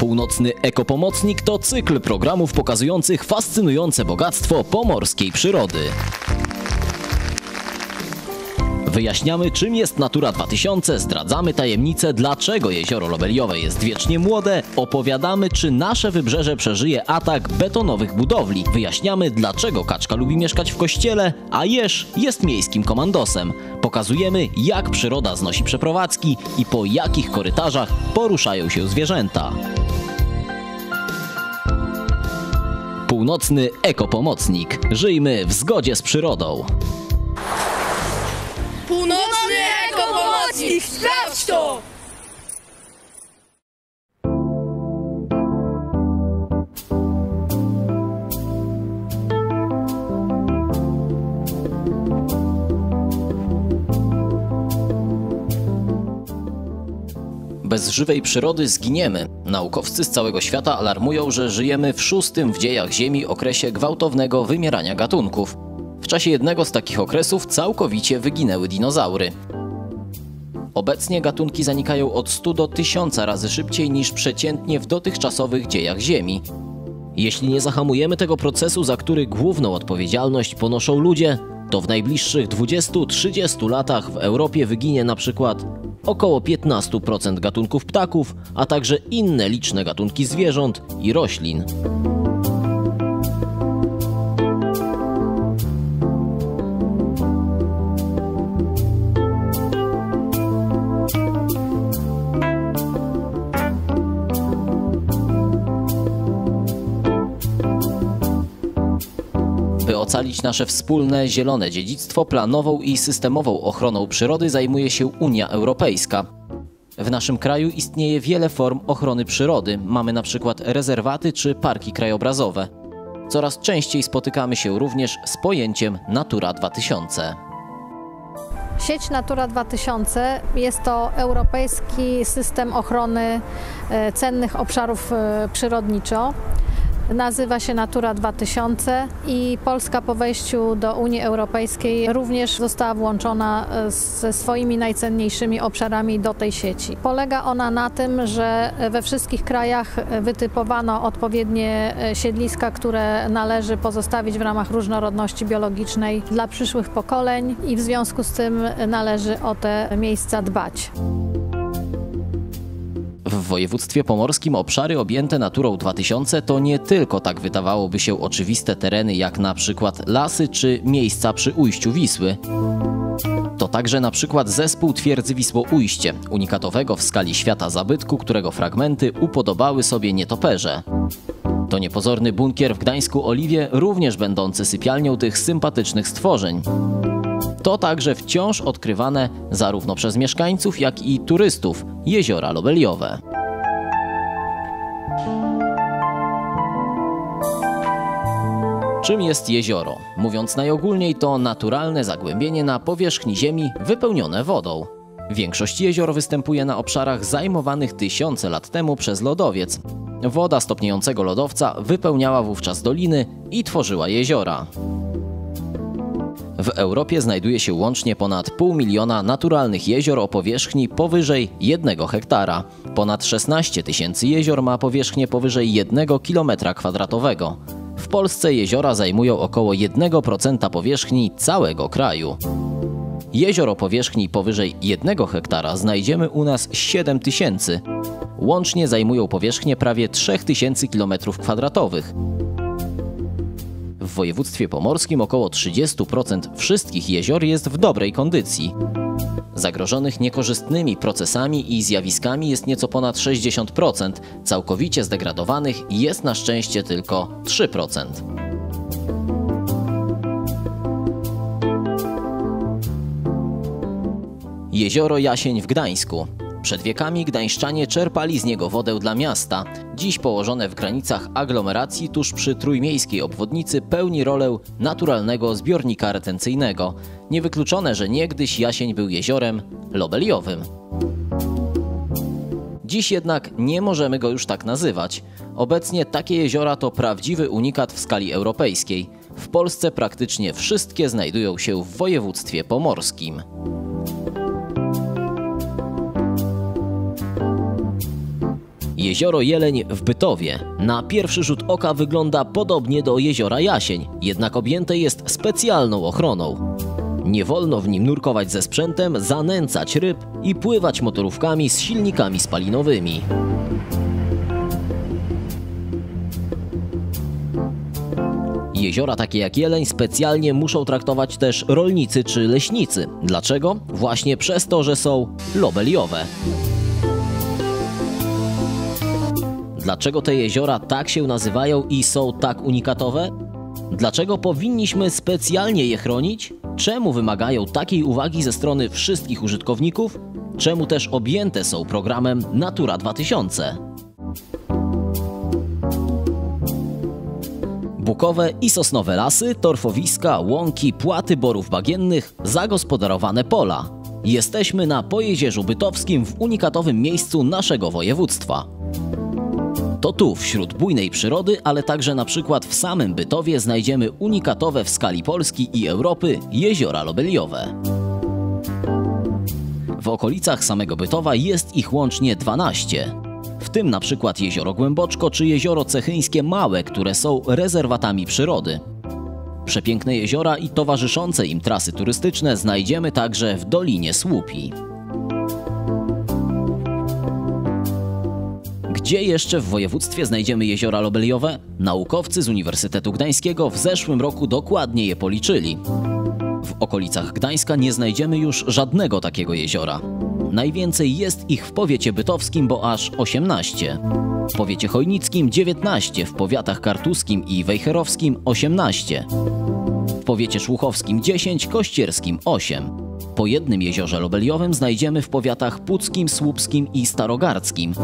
Północny Ekopomocnik to cykl programów pokazujących fascynujące bogactwo pomorskiej przyrody. Wyjaśniamy, czym jest Natura 2000, zdradzamy tajemnicę, dlaczego jezioro Lobeliowe jest wiecznie młode, opowiadamy, czy nasze wybrzeże przeżyje atak betonowych budowli, wyjaśniamy, dlaczego kaczka lubi mieszkać w kościele, a jeż jest miejskim komandosem. Pokazujemy, jak przyroda znosi przeprowadzki i po jakich korytarzach poruszają się zwierzęta. Północny Ekopomocnik. Żyjmy w zgodzie z przyrodą. Północny ekopomocnik, sprawdź to! Bez żywej przyrody zginiemy. Naukowcy z całego świata alarmują, że żyjemy w szóstym w dziejach Ziemi okresie gwałtownego wymierania gatunków. W czasie jednego z takich okresów całkowicie wyginęły dinozaury. Obecnie gatunki zanikają od 100 do 1000 razy szybciej niż przeciętnie w dotychczasowych dziejach Ziemi. Jeśli nie zahamujemy tego procesu, za który główną odpowiedzialność ponoszą ludzie, to w najbliższych 20-30 latach w Europie wyginie na przykład około 15% gatunków ptaków, a także inne liczne gatunki zwierząt i roślin. Ocalić nasze wspólne zielone dziedzictwo, planową i systemową ochroną przyrody zajmuje się Unia Europejska. W naszym kraju istnieje wiele form ochrony przyrody. Mamy na przykład rezerwaty czy parki krajobrazowe. Coraz częściej spotykamy się również z pojęciem Natura 2000. Sieć Natura 2000 jest to europejski system ochrony e, cennych obszarów e, przyrodniczo. Nazywa się Natura 2000 i Polska po wejściu do Unii Europejskiej również została włączona e, ze swoimi najcenniejszymi obszarami do tej sieci. Polega ona na tym, że we wszystkich krajach wytypowano odpowiednie e, siedliska, które należy pozostawić w ramach różnorodności biologicznej dla przyszłych pokoleń i w związku z tym należy o te miejsca dbać. Województwie pomorskim obszary objęte Naturą 2000 to nie tylko tak wydawałoby się oczywiste tereny jak na przykład lasy czy miejsca przy ujściu Wisły. To także na przykład zespół twierdzy Wisło-Ujście, unikatowego w skali świata zabytku, którego fragmenty upodobały sobie nietoperze. To niepozorny bunkier w Gdańsku Oliwie, również będący sypialnią tych sympatycznych stworzeń. To także wciąż odkrywane zarówno przez mieszkańców, jak i turystów jeziora Lobeliowe. Czym jest jezioro? Mówiąc najogólniej, to naturalne zagłębienie na powierzchni ziemi wypełnione wodą. Większość jezior występuje na obszarach zajmowanych tysiące lat temu przez lodowiec. Woda stopniejącego lodowca wypełniała wówczas doliny i tworzyła jeziora. W Europie znajduje się łącznie ponad pół miliona naturalnych jezior o powierzchni powyżej 1 hektara. Ponad 16 tysięcy jezior ma powierzchnię powyżej 1 km kwadratowego. Polsce jeziora zajmują około 1% powierzchni całego kraju. Jezior o powierzchni powyżej 1 hektara znajdziemy u nas 7 tysięcy. Łącznie zajmują powierzchnię prawie 3000 km2. W województwie pomorskim około 30% wszystkich jezior jest w dobrej kondycji. Zagrożonych niekorzystnymi procesami i zjawiskami jest nieco ponad 60%, całkowicie zdegradowanych jest na szczęście tylko 3%. Jezioro Jasień w Gdańsku. Przed wiekami gdańszczanie czerpali z niego wodę dla miasta. Dziś położone w granicach aglomeracji tuż przy trójmiejskiej obwodnicy pełni rolę naturalnego zbiornika retencyjnego. Niewykluczone, że niegdyś Jasień był jeziorem lobeliowym. Dziś jednak nie możemy go już tak nazywać. Obecnie takie jeziora to prawdziwy unikat w skali europejskiej. W Polsce praktycznie wszystkie znajdują się w województwie pomorskim. Jezioro Jeleń w Bytowie na pierwszy rzut oka wygląda podobnie do jeziora Jasień, jednak objęte jest specjalną ochroną. Nie wolno w nim nurkować ze sprzętem, zanęcać ryb i pływać motorówkami z silnikami spalinowymi. Jeziora takie jak Jeleń specjalnie muszą traktować też rolnicy czy leśnicy. Dlaczego? Właśnie przez to, że są lobeliowe. Dlaczego te jeziora tak się nazywają i są tak unikatowe? Dlaczego powinniśmy specjalnie je chronić? Czemu wymagają takiej uwagi ze strony wszystkich użytkowników? Czemu też objęte są programem Natura 2000? Bukowe i sosnowe lasy, torfowiska, łąki, płaty borów bagiennych, zagospodarowane pola. Jesteśmy na Pojezierzu Bytowskim w unikatowym miejscu naszego województwa. To tu, wśród bujnej przyrody, ale także na przykład w samym Bytowie znajdziemy unikatowe w skali Polski i Europy jeziora lobeliowe. W okolicach samego Bytowa jest ich łącznie 12. W tym na przykład jezioro Głęboczko czy jezioro Cechyńskie Małe, które są rezerwatami przyrody. Przepiękne jeziora i towarzyszące im trasy turystyczne znajdziemy także w Dolinie Słupi. Gdzie jeszcze w województwie znajdziemy jeziora lobeliowe? Naukowcy z Uniwersytetu Gdańskiego w zeszłym roku dokładnie je policzyli. W okolicach Gdańska nie znajdziemy już żadnego takiego jeziora. Najwięcej jest ich w powiecie bytowskim, bo aż 18. W powiecie chojnickim 19, w powiatach kartuskim i wejherowskim 18. W powiecie szłuchowskim 10, kościerskim 8. Po jednym jeziorze lobeliowym znajdziemy w powiatach puckim, słupskim i starogardzkim.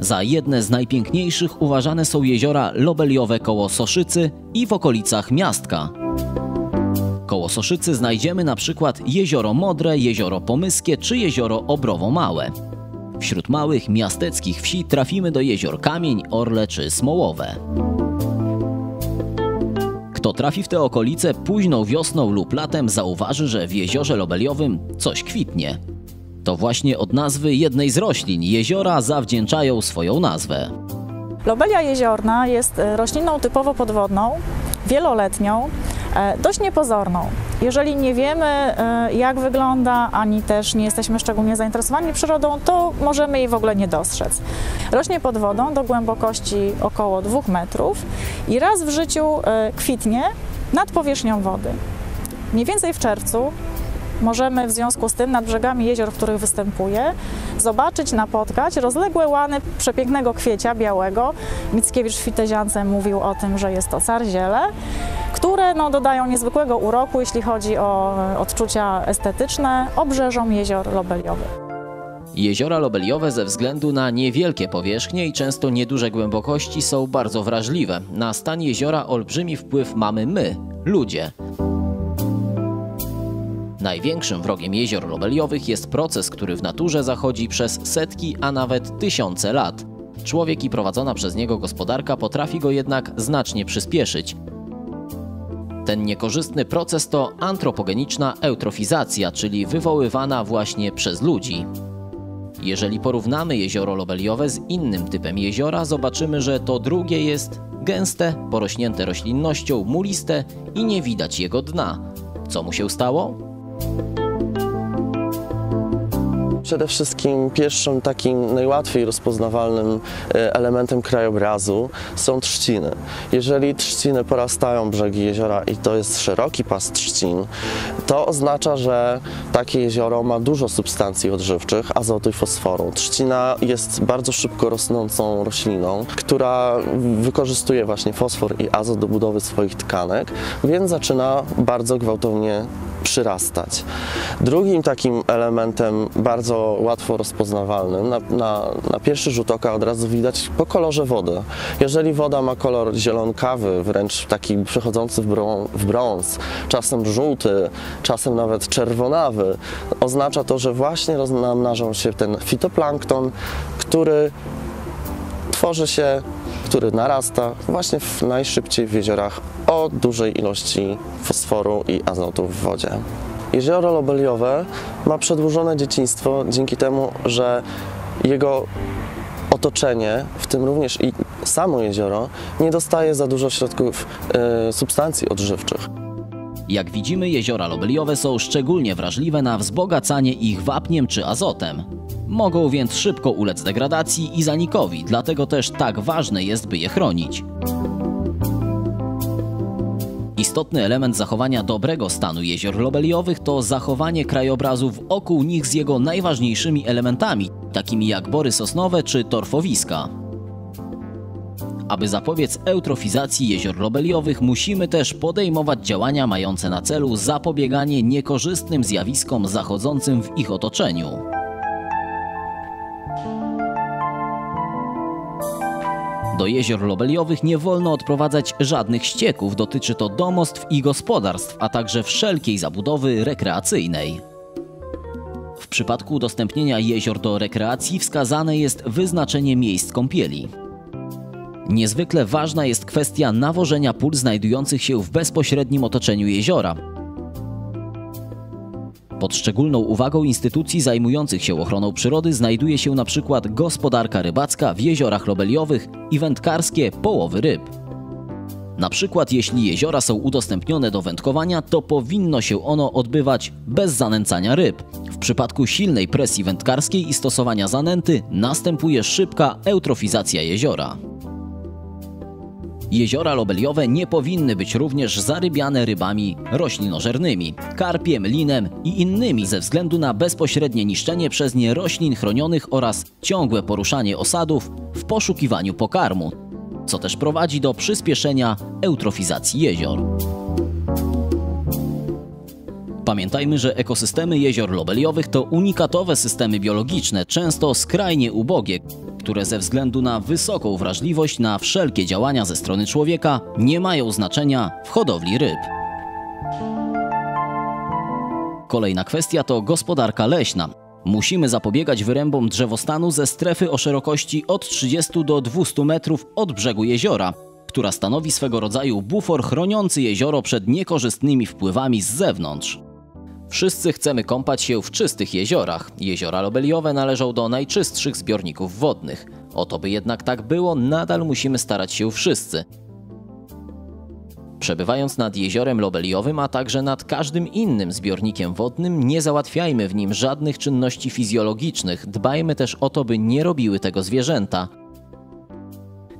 Za jedne z najpiękniejszych uważane są jeziora lobeliowe koło Soszycy i w okolicach Miastka. Koło Soszycy znajdziemy na przykład jezioro Modre, jezioro Pomyskie czy jezioro Obrowo Małe. Wśród małych miasteckich wsi trafimy do jezior Kamień, Orle czy Smołowe. Kto trafi w te okolice późną wiosną lub latem zauważy, że w jeziorze lobeliowym coś kwitnie. To właśnie od nazwy jednej z roślin jeziora zawdzięczają swoją nazwę. Lobelia jeziorna jest e, rośliną typowo podwodną, wieloletnią, e, dość niepozorną. Jeżeli nie wiemy, e, jak wygląda, ani też nie jesteśmy szczególnie zainteresowani przyrodą, to możemy jej w ogóle nie dostrzec. Rośnie pod wodą do głębokości około 2 metrów i raz w życiu kwitnie nad powierzchnią wody. Mniej więcej w czerwcu możemy w związku z tym nad brzegami jezior, w których występuje, zobaczyć, napotkać rozległe łany przepięknego kwiecia białego. Mickiewicz w Fiteziance mówił o tym, że jest to carziele, które no, dodają niezwykłego uroku, jeśli chodzi o e, odczucia estetyczne, obrzeżom jezior lobeliowych. Jeziora lobeliowe ze względu na niewielkie powierzchnie i często nieduże głębokości są bardzo wrażliwe. Na stan jeziora olbrzymi wpływ mamy my, ludzie. Największym wrogiem jezior lobeliowych jest proces, który w naturze zachodzi przez setki, a nawet tysiące lat. Człowiek i prowadzona przez niego gospodarka potrafi go jednak znacznie przyspieszyć. Ten niekorzystny proces to antropogeniczna eutrofizacja, czyli wywoływana właśnie przez ludzi. Jeżeli porównamy jezioro lobeliowe z innym typem jeziora, zobaczymy, że to drugie jest gęste, porośnięte roślinnością, muliste i nie widać jego dna. Co mu się stało? Przede wszystkim pierwszym takim najłatwiej rozpoznawalnym e, elementem krajobrazu są trzciny. Jeżeli trzciny porastają brzegi jeziora i to jest szeroki pas trzcin, to oznacza, że takie jezioro ma dużo substancji odżywczych, azotu i fosforu. Trzcina jest bardzo szybko rosnącą rośliną, która wykorzystuje właśnie fosfor i azot do budowy swoich tkanek, więc zaczyna bardzo gwałtownie przyrastać. Drugim takim elementem bardzo łatwo rozpoznawalnym, na, na, na, pierwszy rzut oka od razu widać po kolorze wody. Jeżeli woda ma kolor zielonkawy, wręcz taki przechodzący w, brą, w brąz, czasem żółty, czasem nawet czerwonawy, oznacza to, że właśnie namnażał się ten fitoplankton, który tworzy się który narasta właśnie w najszybciej w jeziorach o dużej ilości fosforu i azotu w wodzie. Jezioro lobeliowe ma przedłużone dzieciństwo dzięki temu, że jego otoczenie, w tym również i samo jezioro, nie dostaje za dużo środków e, substancji odżywczych. Jak widzimy, jeziora lobeliowe są szczególnie wrażliwe na wzbogacanie ich wapniem czy azotem. Mogą więc szybko ulec degradacji i zanikowi, dlatego też tak ważne jest, by je chronić. Istotny element zachowania dobrego stanu jezior lobeliowych to zachowanie krajobrazu wokół nich z jego najważniejszymi elementami, takimi jak bory sosnowe czy torfowiska. Aby zapobiec eutrofizacji jezior lobeliowych, musimy też podejmować działania mające na celu zapobieganie niekorzystnym zjawiskom zachodzącym w ich otoczeniu. Do jezior lobeliowych nie wolno odprowadzać żadnych ścieków, dotyczy to domostw i gospodarstw, a także wszelkiej zabudowy rekreacyjnej. W przypadku udostępnienia jezior do rekreacji wskazane jest wyznaczenie miejsc kąpieli. Niezwykle ważna jest kwestia nawożenia pól znajdujących się w bezpośrednim otoczeniu jeziora. Pod szczególną uwagą instytucji zajmujących się ochroną przyrody znajduje się przykład gospodarka rybacka w jeziorach lobeliowych i wędkarskie połowy ryb. Na przykład jeśli jeziora są udostępnione do wędkowania, to powinno się ono odbywać bez zanęcania ryb. W przypadku silnej presji wędkarskiej i stosowania zanęty następuje szybka eutrofizacja jeziora. Jeziora lobeliowe nie powinny być również zarybiane rybami roślinożernymi, karpiem, linem i innymi ze względu na bezpośrednie niszczenie przez nie roślin chronionych oraz ciągłe poruszanie osadów w poszukiwaniu pokarmu, co też prowadzi do przyspieszenia eutrofizacji jezior. Pamiętajmy, że ekosystemy jezior lobeliowych to unikatowe systemy biologiczne, często skrajnie ubogie, które ze względu na wysoką wrażliwość na wszelkie działania ze strony człowieka nie mają znaczenia w hodowli ryb. Kolejna kwestia to gospodarka leśna. Musimy zapobiegać wyrębom drzewostanu ze strefy o szerokości od 30 do 200 metrów od brzegu jeziora, która stanowi swego rodzaju bufor chroniący jezioro przed niekorzystnymi wpływami z zewnątrz. Wszyscy chcemy kąpać się w czystych jeziorach. Jeziora lobeliowe należą do najczystszych zbiorników wodnych. O to by jednak tak było, nadal musimy starać się wszyscy. Przebywając nad jeziorem lobeliowym, a także nad każdym innym zbiornikiem wodnym, nie załatwiajmy w nim żadnych czynności fizjologicznych. Dbajmy też o to, by nie robiły tego zwierzęta.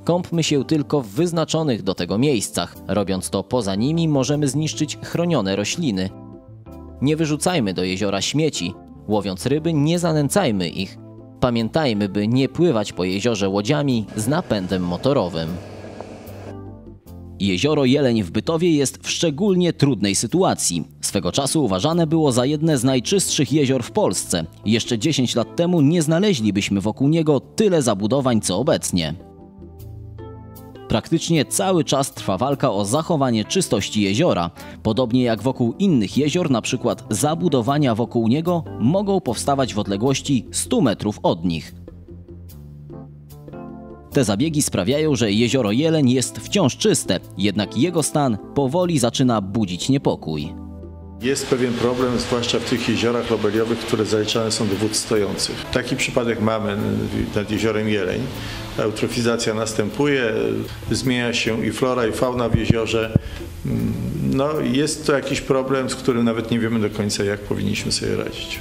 Kąpmy się tylko w wyznaczonych do tego miejscach. Robiąc to poza nimi, możemy zniszczyć chronione rośliny. Nie wyrzucajmy do jeziora śmieci. Łowiąc ryby, nie zanęcajmy ich. Pamiętajmy, by nie pływać po jeziorze łodziami z napędem motorowym. Jezioro Jeleń w Bytowie jest w szczególnie trudnej sytuacji. Swego czasu uważane było za jedne z najczystszych jezior w Polsce. Jeszcze 10 lat temu nie znaleźlibyśmy wokół niego tyle zabudowań co obecnie. Praktycznie cały czas trwa walka o zachowanie czystości jeziora. Podobnie jak wokół innych jezior, na przykład zabudowania wokół niego mogą powstawać w odległości 100 metrów od nich. Te zabiegi sprawiają, że jezioro Jeleń jest wciąż czyste, jednak jego stan powoli zaczyna budzić niepokój. Jest pewien problem, zwłaszcza w tych jeziorach lobeliowych, które zaliczane są do wód stojących. Taki przypadek mamy nad jeziorem Jeleń. Eutrofizacja następuje, zmienia się i flora, i fauna w jeziorze. No, jest to jakiś problem, z którym nawet nie wiemy do końca, jak powinniśmy sobie radzić.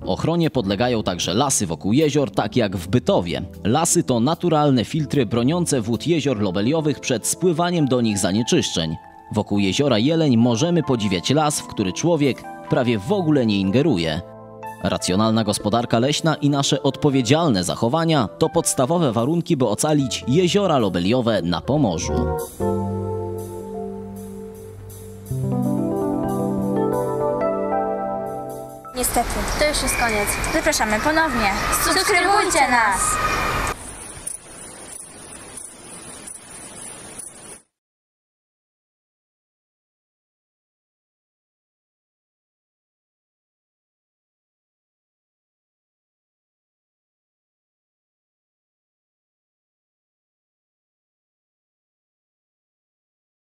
Ochronie podlegają także lasy wokół jezior, tak jak w Bytowie. Lasy to naturalne filtry broniące wód jezior lobeliowych przed spływaniem do nich zanieczyszczeń. Wokół jeziora Jeleń możemy podziwiać las, w który człowiek prawie w ogóle nie ingeruje. Racjonalna gospodarka leśna i nasze odpowiedzialne zachowania to podstawowe warunki, by ocalić jeziora lobeliowe na Pomorzu. Niestety, to już jest koniec. Zapraszamy ponownie. Subskrybujcie nas!